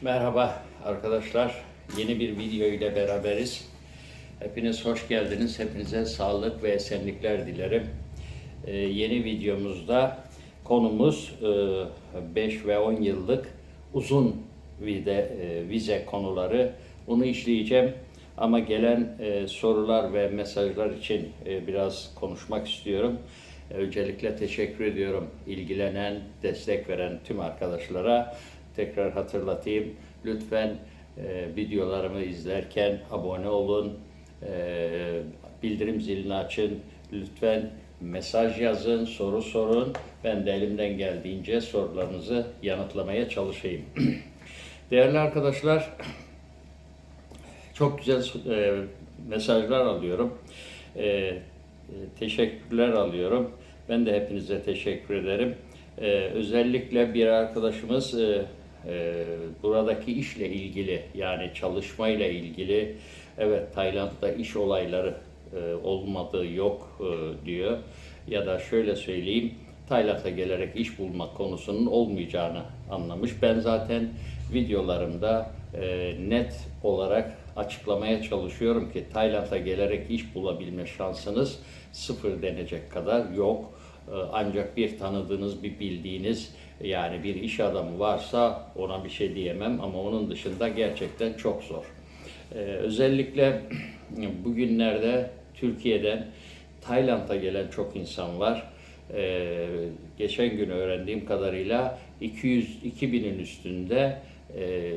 Merhaba arkadaşlar. Yeni bir video ile beraberiz. Hepiniz hoş geldiniz. Hepinize sağlık ve esenlikler dilerim. Ee, yeni videomuzda konumuz 5 ve 10 yıllık uzun vize, e, vize konuları. Bunu işleyeceğim. Ama gelen e, sorular ve mesajlar için e, biraz konuşmak istiyorum. Öncelikle teşekkür ediyorum ilgilenen, destek veren tüm arkadaşlara. Tekrar hatırlatayım. Lütfen e, videolarımı izlerken abone olun, e, bildirim zilini açın. Lütfen mesaj yazın, soru sorun. Ben de elimden geldiğince sorularınızı yanıtlamaya çalışayım. Değerli arkadaşlar, çok güzel e, mesajlar alıyorum. E, e, teşekkürler alıyorum. Ben de hepinize teşekkür ederim. E, özellikle bir arkadaşımız e, e, buradaki işle ilgili yani çalışmayla ilgili evet Tayland'da iş olayları e, olmadığı yok e, diyor. Ya da şöyle söyleyeyim Tayland'a gelerek iş bulmak konusunun olmayacağını anlamış. Ben zaten videolarımda e, net olarak açıklamaya çalışıyorum ki Tayland'a gelerek iş bulabilme şansınız sıfır denecek kadar yok. E, ancak bir tanıdığınız, bir bildiğiniz yani bir iş adamı varsa ona bir şey diyemem ama onun dışında gerçekten çok zor. E, özellikle bugünlerde Türkiye'den Tayland'a gelen çok insan var. Ee, geçen gün öğrendiğim kadarıyla 200 2000'in üstünde e,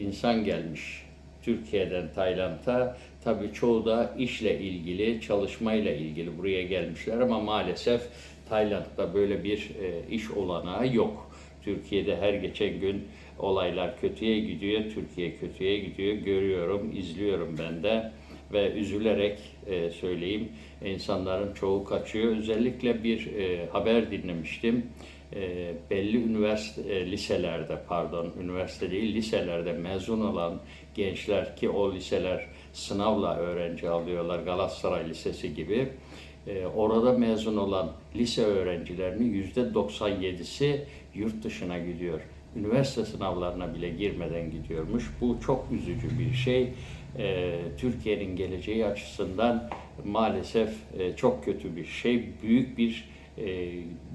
insan gelmiş Türkiye'den Tayland'a. Tabii çoğu da işle ilgili, çalışmayla ilgili buraya gelmişler ama maalesef Tayland'da böyle bir e, iş olanağı yok. Türkiye'de her geçen gün olaylar kötüye gidiyor, Türkiye kötüye gidiyor. Görüyorum, izliyorum ben de ve üzülerek e, söyleyeyim insanların çoğu kaçıyor. Özellikle bir e, haber dinlemiştim. E, belli üniversite e, liselerde pardon üniversite değil liselerde mezun olan gençler ki o liseler sınavla öğrenci alıyorlar Galatasaray Lisesi gibi. E, orada mezun olan lise öğrencilerinin yüzde 97'si yurt dışına gidiyor üniversite sınavlarına bile girmeden gidiyormuş. Bu çok üzücü bir şey. Ee, Türkiye'nin geleceği açısından maalesef e, çok kötü bir şey. Büyük bir e,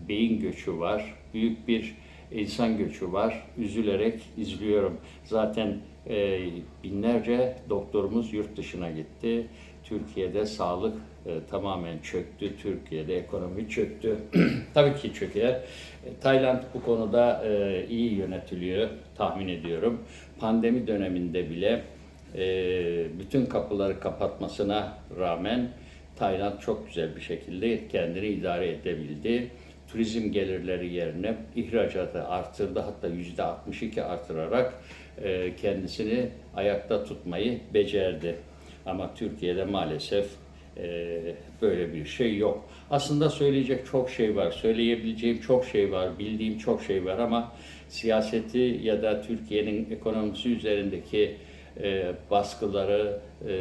beyin göçü var. Büyük bir insan göçü var. Üzülerek izliyorum. Zaten e, binlerce doktorumuz yurt dışına gitti. Türkiye'de sağlık e, tamamen çöktü. Türkiye'de ekonomi çöktü. Tabii ki çöker. E, Tayland bu konuda e, iyi yönetiliyor tahmin ediyorum. Pandemi döneminde bile e, bütün kapıları kapatmasına rağmen Tayland çok güzel bir şekilde kendini idare edebildi. Turizm gelirleri yerine ihracatı artırdı hatta yüzde 62 artırarak e, kendisini ayakta tutmayı becerdi. Ama Türkiye'de maalesef e, böyle bir şey yok. Aslında söyleyecek çok şey var, söyleyebileceğim çok şey var, bildiğim çok şey var ama siyaseti ya da Türkiye'nin ekonomisi üzerindeki e, baskıları e,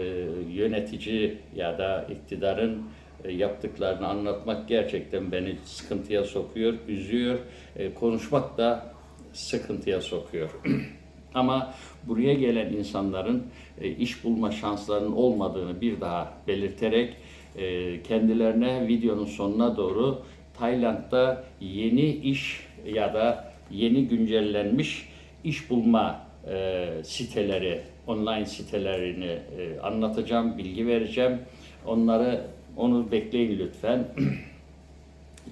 yönetici ya da iktidarın yaptıklarını anlatmak gerçekten beni sıkıntıya sokuyor, üzüyor. Konuşmak da sıkıntıya sokuyor. Ama buraya gelen insanların e, iş bulma şanslarının olmadığını bir daha belirterek e, kendilerine videonun sonuna doğru Tayland'da yeni iş ya da yeni güncellenmiş iş bulma e, siteleri, online sitelerini anlatacağım, bilgi vereceğim. Onları onu bekleyin lütfen.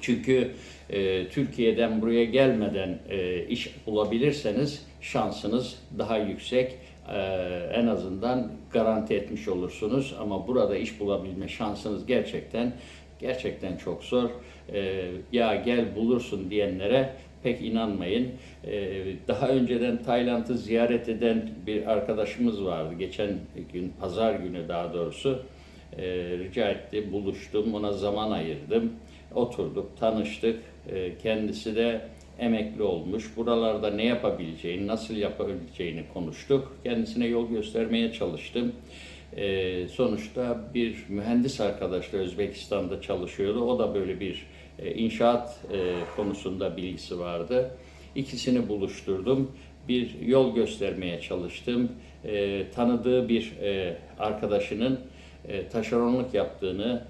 Çünkü e, Türkiye'den buraya gelmeden e, iş bulabilirseniz şansınız daha yüksek. E, en azından garanti etmiş olursunuz. Ama burada iş bulabilme şansınız gerçekten gerçekten çok zor. E, ya gel bulursun diyenlere pek inanmayın. E, daha önceden Tayland'ı ziyaret eden bir arkadaşımız vardı. Geçen gün, pazar günü daha doğrusu e, rica etti, buluştum, ona zaman ayırdım. Oturduk, tanıştık. E, kendisi de emekli olmuş. Buralarda ne yapabileceğini, nasıl yapabileceğini konuştuk. Kendisine yol göstermeye çalıştım. E, sonuçta bir mühendis arkadaşla Özbekistan'da çalışıyordu. O da böyle bir e, inşaat e, konusunda bilgisi vardı. İkisini buluşturdum. bir yol göstermeye çalıştım. E, tanıdığı bir e, arkadaşının e, taşeronluk yaptığını,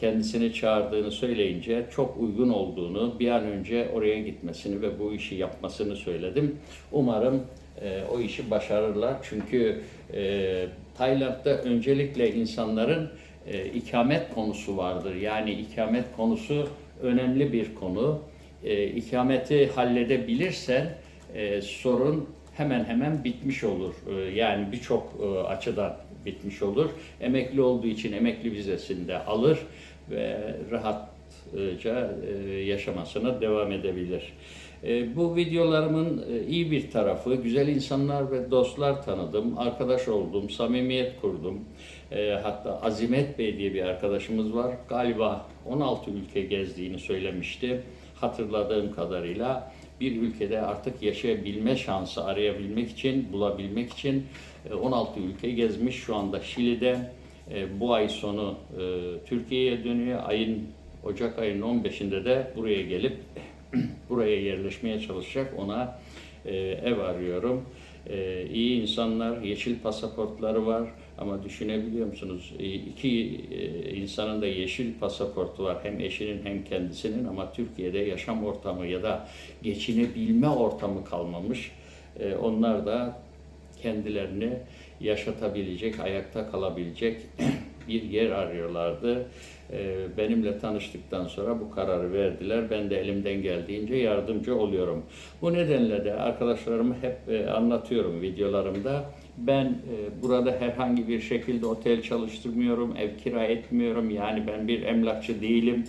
kendisini çağırdığını söyleyince çok uygun olduğunu, bir an önce oraya gitmesini ve bu işi yapmasını söyledim. Umarım e, o işi başarırlar. Çünkü e, Tayland'da öncelikle insanların e, ikamet konusu vardır. Yani ikamet konusu önemli bir konu. E, ikameti halledebilirsen e, sorun hemen hemen bitmiş olur. E, yani birçok e, açıdan bitmiş olur. Emekli olduğu için emekli vizesini de alır ve rahatça e, yaşamasına devam edebilir. E, Bu videolarımın e, iyi bir tarafı, güzel insanlar ve dostlar tanıdım, arkadaş oldum, samimiyet kurdum. Hatta Azimet Bey diye bir arkadaşımız var. Galiba 16 ülke gezdiğini söylemişti. Hatırladığım kadarıyla bir ülkede artık yaşayabilme şansı arayabilmek için, bulabilmek için e, 16 ülke gezmiş. Şu anda Şili'de e, bu ay sonu e, Türkiye'ye dönüyor. Ayın Ocak ayının 15'inde de buraya gelip buraya yerleşmeye çalışacak. Ona e, ev arıyorum. E, iyi insanlar, yeşil pasaportları var ama düşünebiliyor musunuz? E, iki insanın da yeşil pasaportu var. Hem eşinin hem kendisinin ama Türkiye'de yaşam ortamı ya da geçinebilme ortamı kalmamış. E, onlar da kendilerini yaşatabilecek, ayakta kalabilecek bir yer arıyorlardı. Ee, Benimle tanıştıktan sonra bu kararı verdiler. Ben de elimden geldiğince yardımcı oluyorum. Bu nedenle de arkadaşlarıma hep e, anlatıyorum videolarımda. Ben e, burada herhangi bir şekilde otel çalıştırmıyorum, ev kira etmiyorum. Yani ben bir emlakçı değilim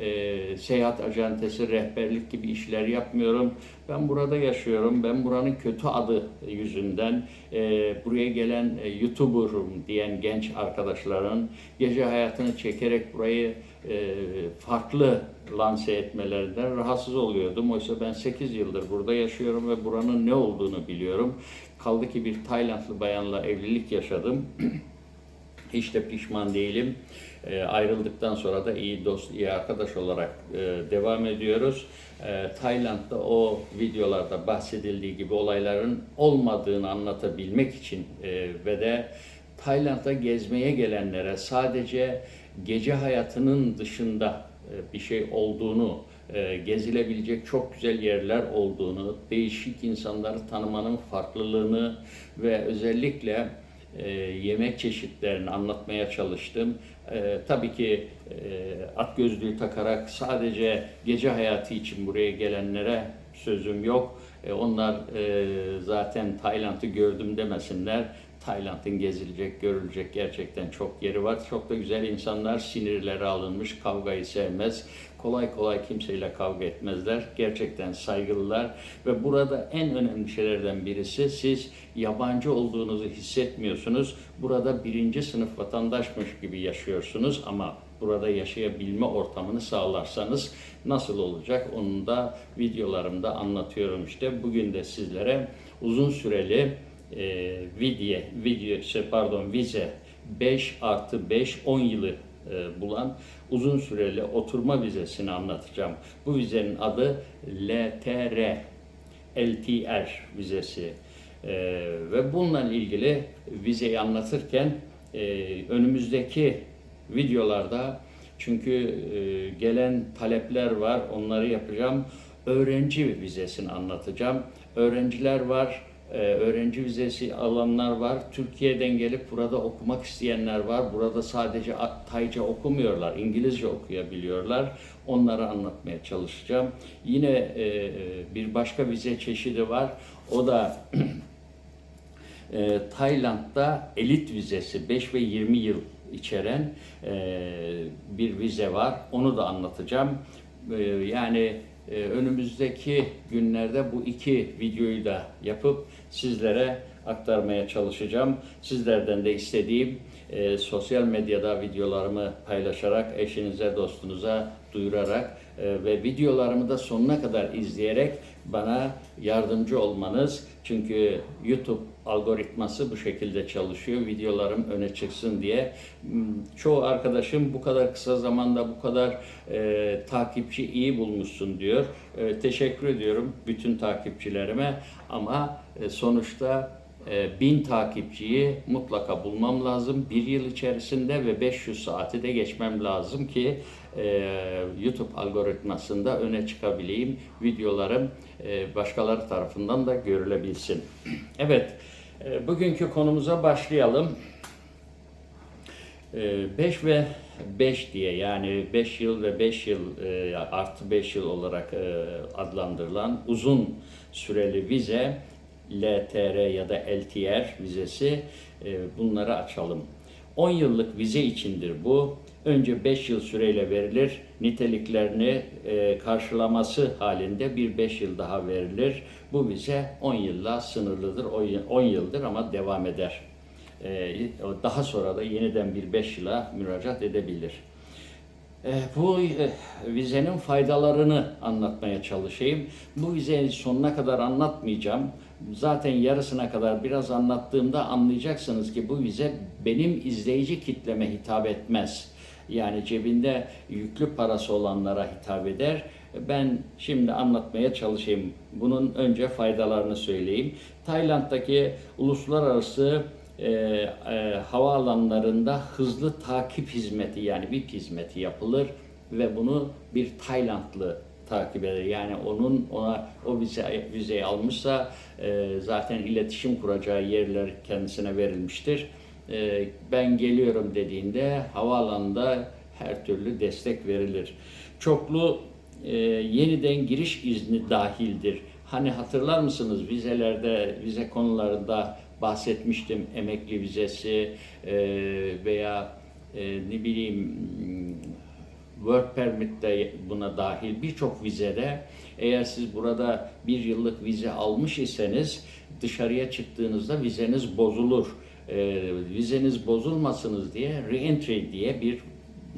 e, seyahat acentesi, rehberlik gibi işler yapmıyorum. Ben burada yaşıyorum. Ben buranın kötü adı yüzünden e, buraya gelen e, YouTuber'ım diyen genç arkadaşların gece hayatını çekerek burayı e, farklı lanse etmelerinden rahatsız oluyordum. Oysa ben 8 yıldır burada yaşıyorum ve buranın ne olduğunu biliyorum. Kaldı ki bir Taylandlı bayanla evlilik yaşadım. Hiç de pişman değilim. E, ayrıldıktan sonra da iyi dost, iyi arkadaş olarak e, devam ediyoruz. E, Tayland'da o videolarda bahsedildiği gibi olayların olmadığını anlatabilmek için e, ve de Tayland'a gezmeye gelenlere sadece gece hayatının dışında e, bir şey olduğunu, e, gezilebilecek çok güzel yerler olduğunu, değişik insanları tanımanın farklılığını ve özellikle e, yemek çeşitlerini anlatmaya çalıştım. E, tabii ki e, at gözlüğü takarak sadece gece hayatı için buraya gelenlere sözüm yok. E, onlar e, zaten Tayland'ı gördüm demesinler. Tayland'ın gezilecek, görülecek gerçekten çok yeri var. Çok da güzel insanlar, sinirleri alınmış, kavgayı sevmez. Kolay kolay kimseyle kavga etmezler. Gerçekten saygılılar ve burada en önemli şeylerden birisi siz yabancı olduğunuzu hissetmiyorsunuz. Burada birinci sınıf vatandaşmış gibi yaşıyorsunuz ama burada yaşayabilme ortamını sağlarsanız nasıl olacak onu da videolarımda anlatıyorum işte. Bugün de sizlere uzun süreli e, video, video şey, pardon vize 5 artı 5 10 yılı e, bulan uzun süreli oturma vizesini anlatacağım. Bu vizenin adı LTR, LTR vizesi. E, ve bununla ilgili vizeyi anlatırken e, önümüzdeki videolarda çünkü e, gelen talepler var onları yapacağım. Öğrenci vizesini anlatacağım. Öğrenciler var, e, öğrenci vizesi alanlar var. Türkiye'den gelip burada okumak isteyenler var. Burada sadece Tayca okumuyorlar, İngilizce okuyabiliyorlar. Onları anlatmaya çalışacağım. Yine e, bir başka vize çeşidi var. O da e, Tayland'da elit vizesi 5 ve 20 yıl içeren e, bir vize var. Onu da anlatacağım. E, yani e, önümüzdeki günlerde bu iki videoyu da yapıp sizlere aktarmaya çalışacağım. Sizlerden de istediğim e, sosyal medyada videolarımı paylaşarak, eşinize, dostunuza duyurarak ve videolarımı da sonuna kadar izleyerek bana yardımcı olmanız. Çünkü YouTube algoritması bu şekilde çalışıyor. Videolarım öne çıksın diye. Hmm, Çoğu arkadaşım bu kadar kısa zamanda bu kadar e, takipçi iyi bulmuşsun diyor. E, teşekkür ediyorum bütün takipçilerime ama e, sonuçta e, 1000 takipçiyi mutlaka bulmam lazım. Bir yıl içerisinde ve 500 saati de geçmem lazım ki e, YouTube algoritmasında öne çıkabileyim. Videolarım e, başkaları tarafından da görülebilsin. Evet, e, bugünkü konumuza başlayalım. 5 ve 5 diye yani 5 yıl ve 5 yıl e, artı 5 yıl olarak e, adlandırılan uzun süreli vize LTR ya da LTR vizesi e, bunları açalım. 10 yıllık vize içindir bu. Önce 5 yıl süreyle verilir. Niteliklerini e, karşılaması halinde bir 5 yıl daha verilir. Bu vize 10 yılla sınırlıdır. 10 yıldır ama devam eder. E, daha sonra da yeniden bir 5 yıla müracaat edebilir. E, Bu e, vizenin faydalarını anlatmaya çalışayım. Bu vizeyi sonuna kadar anlatmayacağım. Zaten yarısına kadar biraz anlattığımda anlayacaksınız ki bu vize benim izleyici kitleme hitap etmez. Yani cebinde yüklü parası olanlara hitap eder. Ben şimdi anlatmaya çalışayım. Bunun önce faydalarını söyleyeyim. Tayland'daki uluslararası e, e, havaalanlarında hızlı takip hizmeti yani VIP hizmeti yapılır ve bunu bir Taylandlı takip eder. Yani onun ona o vize, vizeyi almışsa e, zaten iletişim kuracağı yerler kendisine verilmiştir. E, ben geliyorum dediğinde havaalanında her türlü destek verilir. Çoklu e, yeniden giriş izni dahildir. Hani hatırlar mısınız vizelerde, vize konularında bahsetmiştim emekli vizesi e, veya e, ne bileyim work permit de buna dahil birçok vizede eğer siz burada bir yıllık vize almış iseniz dışarıya çıktığınızda vizeniz bozulur. E, vizeniz bozulmasınız diye re-entry diye bir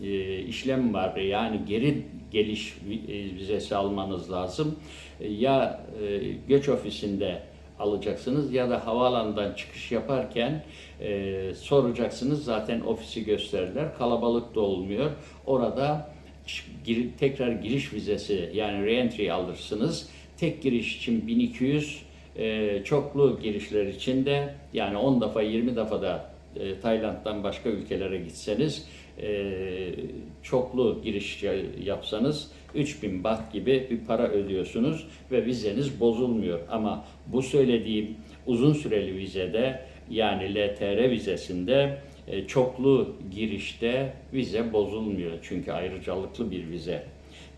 e, işlem var. Yani geri geliş e, vizesi almanız lazım. E, Ya e, göç ofisinde alacaksınız ya da havaalanından çıkış yaparken e, soracaksınız. Zaten ofisi gösterirler. Kalabalık da olmuyor. Orada tekrar giriş vizesi yani re-entry alırsınız. Tek giriş için 1200, e, çoklu girişler için de yani 10 defa 20 defa da e, Tayland'dan başka ülkelere gitseniz e, çoklu giriş ya- yapsanız 3000 baht gibi bir para ödüyorsunuz ve vizeniz bozulmuyor. Ama bu söylediğim uzun süreli vizede yani LTR vizesinde çoklu girişte vize bozulmuyor. Çünkü ayrıcalıklı bir vize.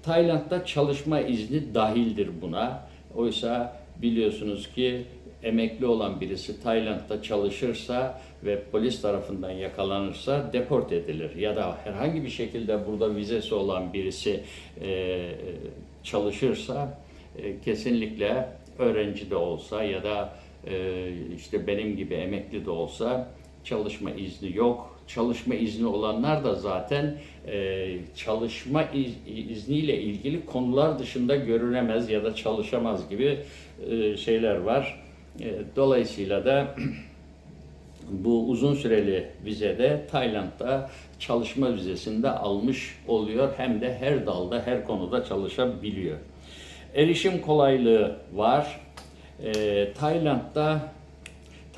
Tayland'da çalışma izni dahildir buna. Oysa biliyorsunuz ki emekli olan birisi Tayland'da çalışırsa ve polis tarafından yakalanırsa deport edilir. Ya da herhangi bir şekilde burada vizesi olan birisi e, çalışırsa e, kesinlikle öğrenci de olsa ya da e, işte benim gibi emekli de olsa çalışma izni yok. Çalışma izni olanlar da zaten e, çalışma iz- izniyle ilgili konular dışında görünemez ya da çalışamaz gibi e, şeyler var. E, dolayısıyla da bu uzun süreli vizede Tayland'da çalışma vizesinde almış oluyor. Hem de her dalda, her konuda çalışabiliyor. Erişim kolaylığı var. Ee, Tayland'da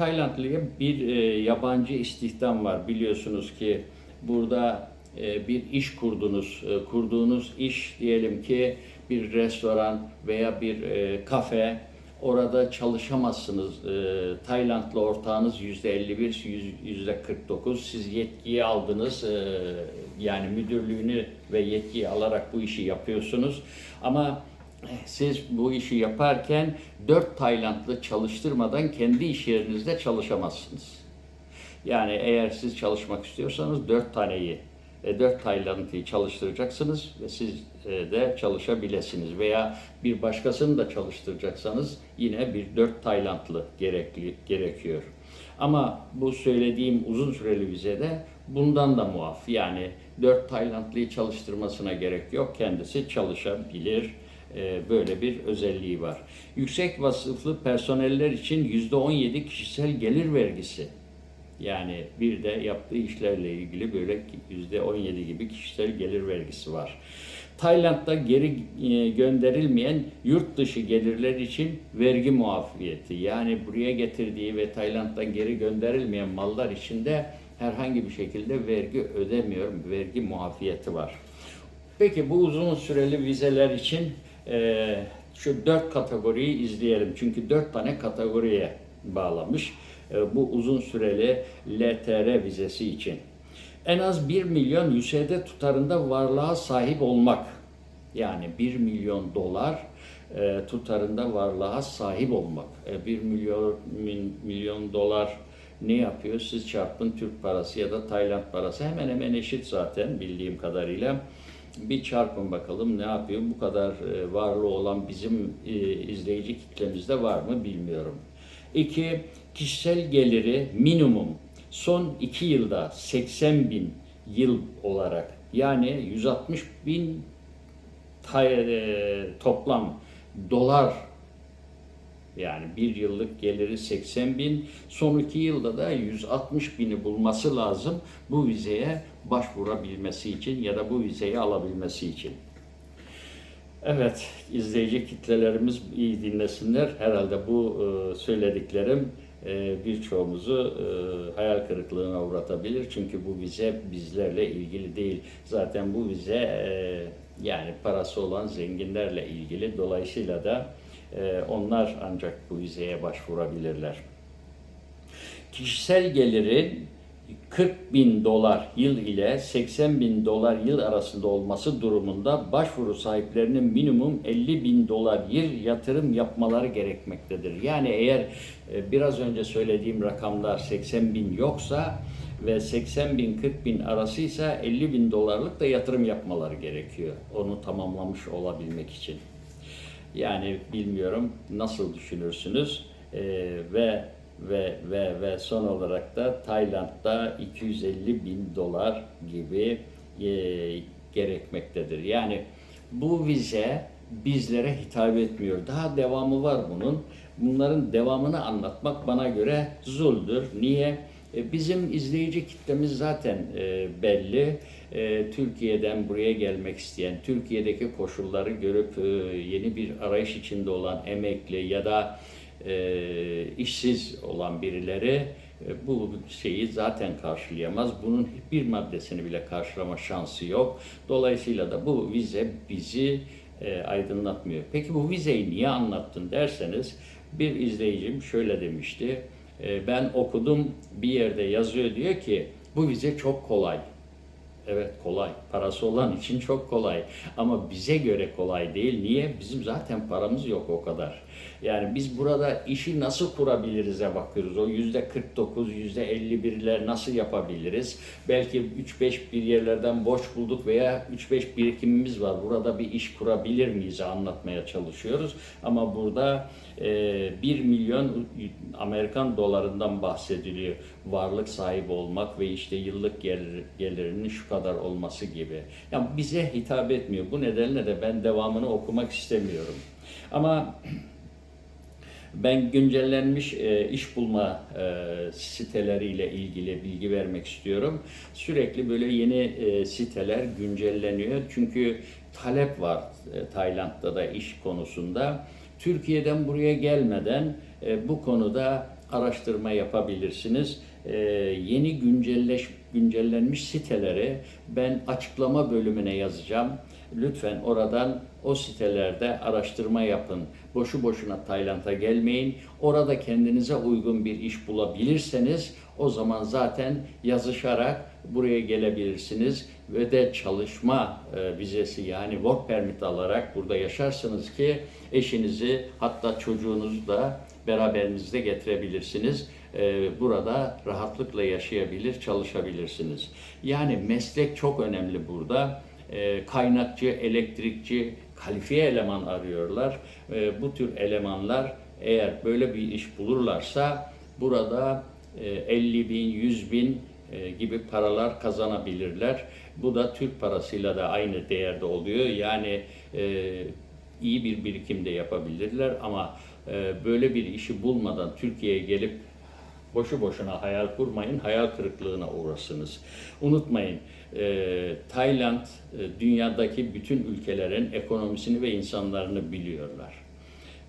Taylandlı'ya bir e, yabancı istihdam var. Biliyorsunuz ki burada e, bir iş kurdunuz. E, kurduğunuz iş diyelim ki bir restoran veya bir e, kafe. Orada çalışamazsınız. E, Taylandlı ortağınız yüzde 51, yüzde 49. Siz yetkiyi aldınız. E, yani müdürlüğünü ve yetkiyi alarak bu işi yapıyorsunuz. Ama siz bu işi yaparken dört Taylandlı çalıştırmadan kendi iş yerinizde çalışamazsınız. Yani eğer siz çalışmak istiyorsanız dört taneyi, e, dört Taylandlıyı çalıştıracaksınız ve siz e, de çalışabilesiniz. Veya bir başkasını da çalıştıracaksanız yine bir dört Taylandlı gerekli, gerekiyor. Ama bu söylediğim uzun süreli vizede bundan da muaf. Yani dört Taylandlıyı çalıştırmasına gerek yok. Kendisi çalışabilir. E, böyle bir özelliği var. Yüksek vasıflı personeller için %17 kişisel gelir vergisi. Yani bir de yaptığı işlerle ilgili böyle %17 gibi kişisel gelir vergisi var. Tayland'da geri e, gönderilmeyen yurt dışı gelirler için vergi muafiyeti yani buraya getirdiği ve Tayland'dan geri gönderilmeyen mallar için de herhangi bir şekilde vergi ödemiyor, vergi muafiyeti var. Peki bu uzun süreli vizeler için e, şu dört kategoriyi izleyelim. Çünkü dört tane kategoriye bağlamış e, bu uzun süreli LTR vizesi için. En az 1 milyon USD tutarında varlığa sahip olmak. Yani 1 milyon dolar e, tutarında varlığa sahip olmak. E, 1 milyon milyon dolar ne yapıyor? Siz çarpın Türk parası ya da Tayland parası hemen hemen eşit zaten bildiğim kadarıyla. Bir çarpın bakalım ne yapıyor? Bu kadar e, varlığı olan bizim e, izleyici kitlemizde var mı bilmiyorum. İki, kişisel geliri minimum son iki yılda 80 bin yıl olarak yani 160 bin e, toplam dolar yani bir yıllık geliri 80 bin, son iki yılda da 160 bini bulması lazım bu vizeye başvurabilmesi için ya da bu vizeyi alabilmesi için. Evet, izleyici kitlelerimiz iyi dinlesinler. Herhalde bu e, söylediklerim e, birçoğumuzu e, hayal kırıklığına uğratabilir. Çünkü bu vize bizlerle ilgili değil. Zaten bu vize yani parası olan zenginlerle ilgili. Dolayısıyla da onlar ancak bu vizeye başvurabilirler. Kişisel gelirin 40 bin dolar yıl ile 80 bin dolar yıl arasında olması durumunda başvuru sahiplerinin minimum 50 bin dolar yıl yatırım yapmaları gerekmektedir. Yani eğer e, biraz önce söylediğim rakamlar 80 bin yoksa ve 80 bin 40 bin arasıysa 50 bin dolarlık da yatırım yapmaları gerekiyor. Onu tamamlamış olabilmek için. Yani bilmiyorum nasıl düşünürsünüz Ee, ve ve ve ve son olarak da Tayland'da 250 bin dolar gibi e, gerekmektedir. Yani bu vize bizlere hitap etmiyor. Daha devamı var bunun. Bunların devamını anlatmak bana göre zuldür. Niye? E, Bizim izleyici kitlemiz zaten e, belli. E, Türkiye'den buraya gelmek isteyen, Türkiye'deki koşulları görüp yeni bir arayış içinde olan emekli ya da işsiz olan birileri bu şeyi zaten karşılayamaz. Bunun hiçbir maddesini bile karşılama şansı yok. Dolayısıyla da bu vize bizi aydınlatmıyor. Peki bu vizeyi niye anlattın derseniz bir izleyicim şöyle demişti. E, ben okudum bir yerde yazıyor diyor ki bu vize çok kolay. Evet kolay. Parası olan için çok kolay. Ama bize göre kolay değil. Niye? Bizim zaten paramız yok o kadar. Yani biz burada işi nasıl kurabiliriz'e bakıyoruz. O yüzde 49, yüzde 51'ler nasıl yapabiliriz? Belki 3-5 bir yerlerden borç bulduk veya 3-5 birikimimiz var. Burada bir iş kurabilir miyiz anlatmaya çalışıyoruz. Ama burada e, 1 milyon Amerikan dolarından bahsediliyor. Varlık sahibi olmak ve işte yıllık gelir, gelirinin şu kadar olması gibi. Yani bize hitap etmiyor. Bu nedenle de ben devamını okumak istemiyorum. Ama ben güncellenmiş e, iş bulma e, siteleriyle ilgili bilgi vermek istiyorum. Sürekli böyle yeni e, siteler güncelleniyor. Çünkü talep var e, Tayland'da da iş konusunda. Türkiye'den buraya gelmeden e, bu konuda araştırma yapabilirsiniz. E, yeni güncelleş, güncellenmiş siteleri ben açıklama bölümüne yazacağım. Lütfen oradan o sitelerde araştırma yapın. Boşu boşuna Tayland'a gelmeyin. Orada kendinize uygun bir iş bulabilirseniz o zaman zaten yazışarak buraya gelebilirsiniz ve de çalışma e, vizesi yani work permit alarak burada yaşarsınız ki eşinizi hatta çocuğunuzu da beraberinizde getirebilirsiniz. E, burada rahatlıkla yaşayabilir, çalışabilirsiniz. Yani meslek çok önemli burada e, kaynakçı, elektrikçi, kalifiye eleman arıyorlar. E, bu tür elemanlar eğer böyle bir iş bulurlarsa burada e, 50 bin, 100 bin e, gibi paralar kazanabilirler. Bu da Türk parasıyla da aynı değerde oluyor. Yani e, iyi bir birikim de yapabilirler ama e, böyle bir işi bulmadan Türkiye'ye gelip boşu boşuna hayal kurmayın, hayal kırıklığına uğrasınız. Unutmayın, e, Tayland e, dünyadaki bütün ülkelerin ekonomisini ve insanlarını biliyorlar.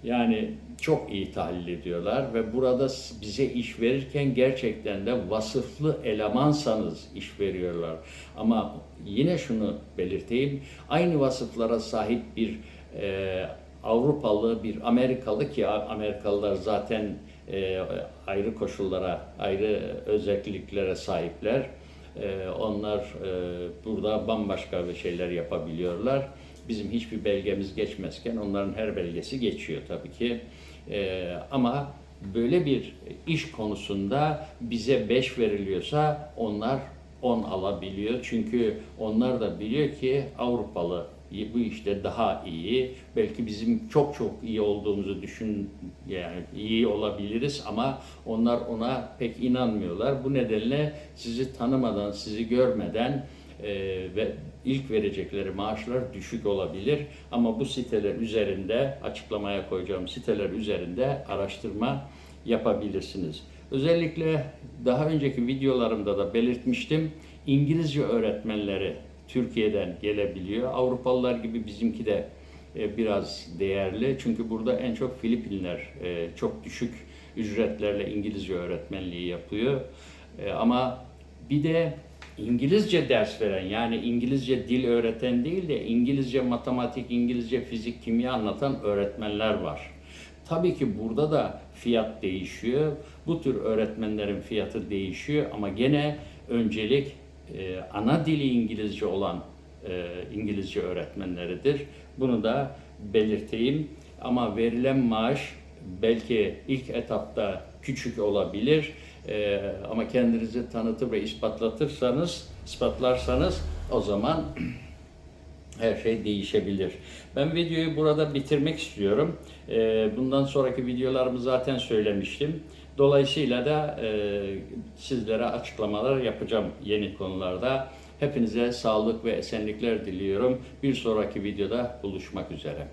Yani çok iyi tahlil ediyorlar ve burada bize iş verirken gerçekten de vasıflı elemansanız iş veriyorlar. Ama yine şunu belirteyim, aynı vasıflara sahip bir e, Avrupalı, bir Amerikalı ki Amerikalılar zaten e, ayrı koşullara, ayrı özelliklere sahipler. E, onlar e, burada bambaşka bir şeyler yapabiliyorlar. Bizim hiçbir belgemiz geçmezken onların her belgesi geçiyor tabii ki. E, ama böyle bir iş konusunda bize 5 veriliyorsa onlar 10 alabiliyor. Çünkü onlar da biliyor ki Avrupalı bu işte daha iyi. Belki bizim çok çok iyi olduğumuzu düşün yani iyi olabiliriz ama onlar ona pek inanmıyorlar. Bu nedenle sizi tanımadan, sizi görmeden e, ve ilk verecekleri maaşlar düşük olabilir. Ama bu siteler üzerinde açıklamaya koyacağım siteler üzerinde araştırma yapabilirsiniz. Özellikle daha önceki videolarımda da belirtmiştim. İngilizce öğretmenleri Türkiye'den gelebiliyor. Avrupalılar gibi bizimki de e, biraz değerli. Çünkü burada en çok Filipinler e, çok düşük ücretlerle İngilizce öğretmenliği yapıyor. E, ama bir de İngilizce ders veren yani İngilizce dil öğreten değil de İngilizce matematik, İngilizce fizik, kimya anlatan öğretmenler var. Tabii ki burada da fiyat değişiyor. Bu tür öğretmenlerin fiyatı değişiyor ama gene öncelik e, ana dili İngilizce olan e, İngilizce öğretmenleridir. Bunu da belirteyim. Ama verilen maaş belki ilk etapta küçük olabilir e, ama kendinizi tanıtır ve ispatlatırsanız, ispatlarsanız o zaman her şey değişebilir. Ben videoyu burada bitirmek istiyorum. E, bundan sonraki videolarımı zaten söylemiştim. Dolayısıyla da e, sizlere açıklamalar yapacağım yeni konularda. Hepinize sağlık ve esenlikler diliyorum. Bir sonraki videoda buluşmak üzere.